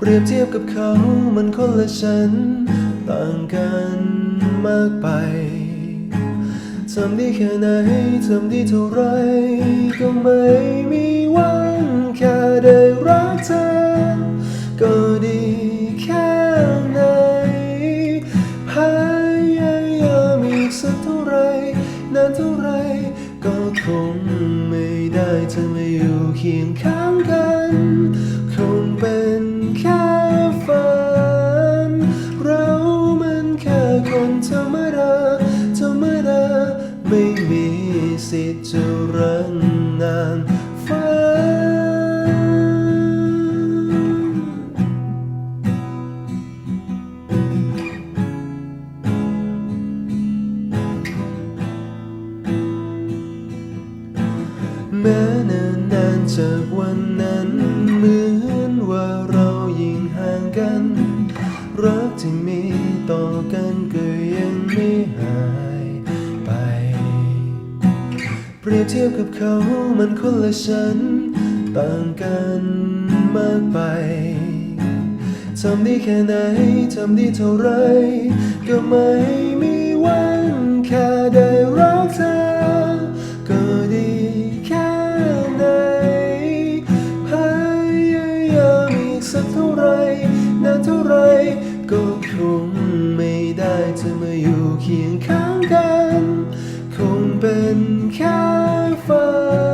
เปรียบเทียบกับเขามันคนละฉัน ต่างกันมากไป ทำได้แค่ไหน ทำได้เท่าไร ก็ไม่มีหวังแค่ได้รักเธอ ก็ดีแค่ไหนพยายามอีกสักเท่าไรนานเท่าไร ก็คงไม่ได้จะมาอยู่เคียงข้างกัน ม้นานนานจากวันนั้น เหมือนว่าเรายิ่งห่างกัน รักที่มีต่อกันก็ยังไม่หายไป เปรียบเทียบกับเขามันคนละฉันต่างกันมากไป ทำได้แค่ไหน ทำได้เท่าไร ก็ไม่มี สักเท่าไรนานเท่าไรก็คงไม่ได้จะมาอยู่เคียงข้างกัน คงเป็นแค่ฝัน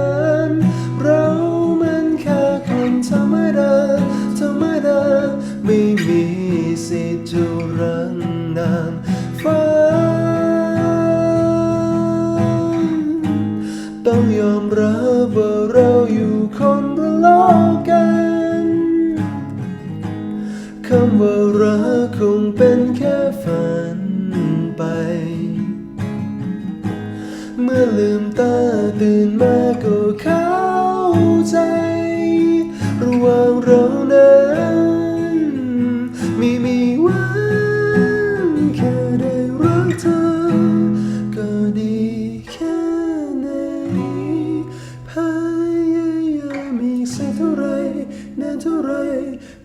ำว่ารักคงเป็นแค่ฝันไป เมื่อลืมตาตื่นมาก็เข้าใจ ระหว่างเรา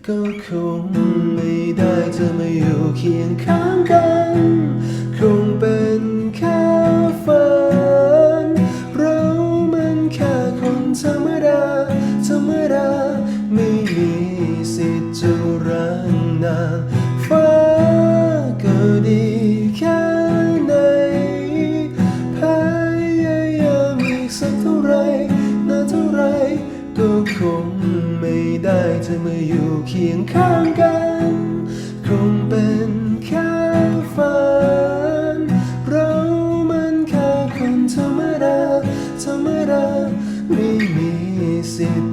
ก็คงไม่ได้จะมาอยู่เคียงข้างกัน คงเป็นแค่ฝัน เรามันแค่คนธรรมดา ธรรมดา ไม่มีสิทธิ์จะรังนาฟ้าก็ดีแค่ไหนพยายามอีกสักเท่าไรนานเท่าไรก็คง ไม่ได้เธอมาอยู่เคียงข้างกัน คงเป็นแค่ฝัน เรามันแค่คนธรรมดาธรรมดาไม่มีสิทธิ